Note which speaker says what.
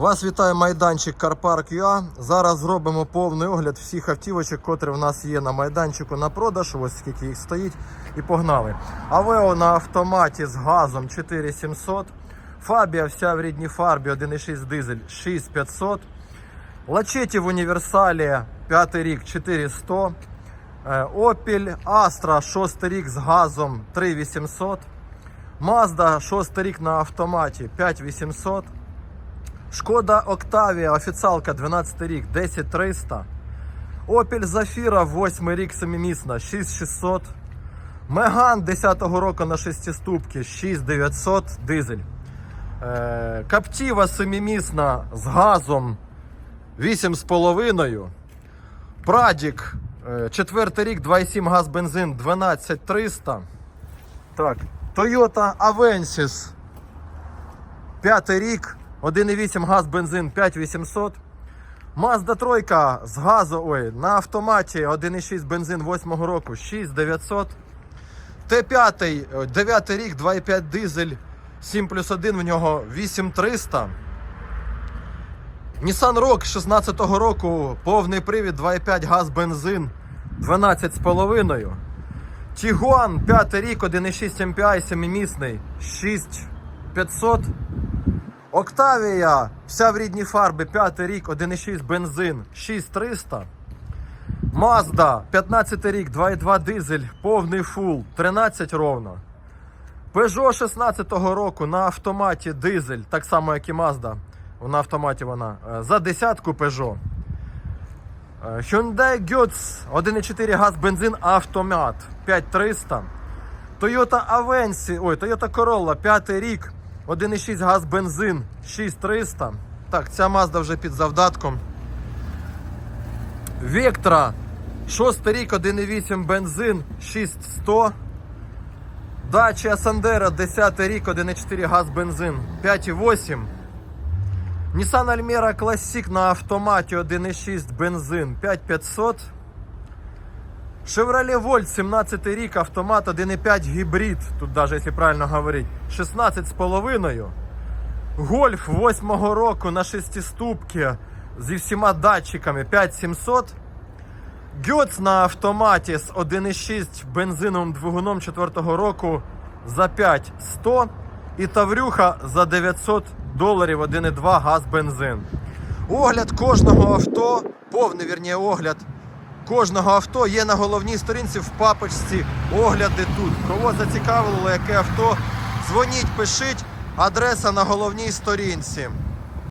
Speaker 1: Вас вітає майданчик Карпарк ЮА. Зараз зробимо повний огляд всіх автівочок, котрі в нас є на майданчику на продаж. Ось скільки їх стоїть. І погнали. Авео на автоматі з газом 4700. Фабія вся в рідній фарбі 1,6 дизель 6500. Лачеті в універсалі 5 рік 4100. Е, Opel Astra 6 рік з газом 3800. Mazda 6 рік на автоматі 5800. Шкода Octavia офіціалка 12 рік 10300. Opel Zafira 8 рік семимісна 6600. Меган 10-го року на 6 ступки 6900 дизель. Е, Captiva семимісна з газом 8,5. Прадік, е, четвертий рік, 2,7 газ бензин 12300. Так, Toyota Avensis. П'ятий рік, 1,8 газ бензин 5800. Mazda 3 з газу, ой, на автоматі 1,6 бензин 8 року 6900. Т5, 9 рік, 2,5 дизель, 7 плюс 1 в нього 8300. Nissan Rogue 16-го року, повний привід, 2,5 газ бензин 12,5. Tiguan 5 рік, 1,6 MPI, 7-місний 6500. Octavia, вся в рідній фарбі, 5 рік, 1,6 бензин 6300. Mazda 15 рік, 2,2 дизель, повний фул 13 ровно. Peugeot 16-го року на автоматі дизель, так само як і Mazda. На автоматі вона. е, За десятку Peugeot. Е, Hyundai Getz 1,4 газ бензин автомат 5300. Toyota Avensis, ой, Toyota Corolla 5 рік, 1,6 газ бензин 6300. Так, ця Mazda вже під завдатком. Vectra 6 рік, 1,8 бензин 6100. Dacia Sandero 10 рік, 1,4 газ бензин 5,8. Nissan Almera Classic на автоматі 1,6 бензин 5500. Chevrolet Volt 17 рік, автомат 1,5 гібрид, тут навіть якщо правильно говорити, 16,5. Гольф 8-го року на 6 ступки зі всіма датчиками 5700. Гьоц на автоматі з 1,6 бензиновим двигуном 4-го року за 5100. І Таврюха за 900 доларів 1,2 газ бензин. Огляд кожного авто, повний вірніше огляд кожного авто є на головній сторінці в папочці огляди тут. Кого зацікавило, яке авто, дзвоніть, пишіть, адреса на головній сторінці.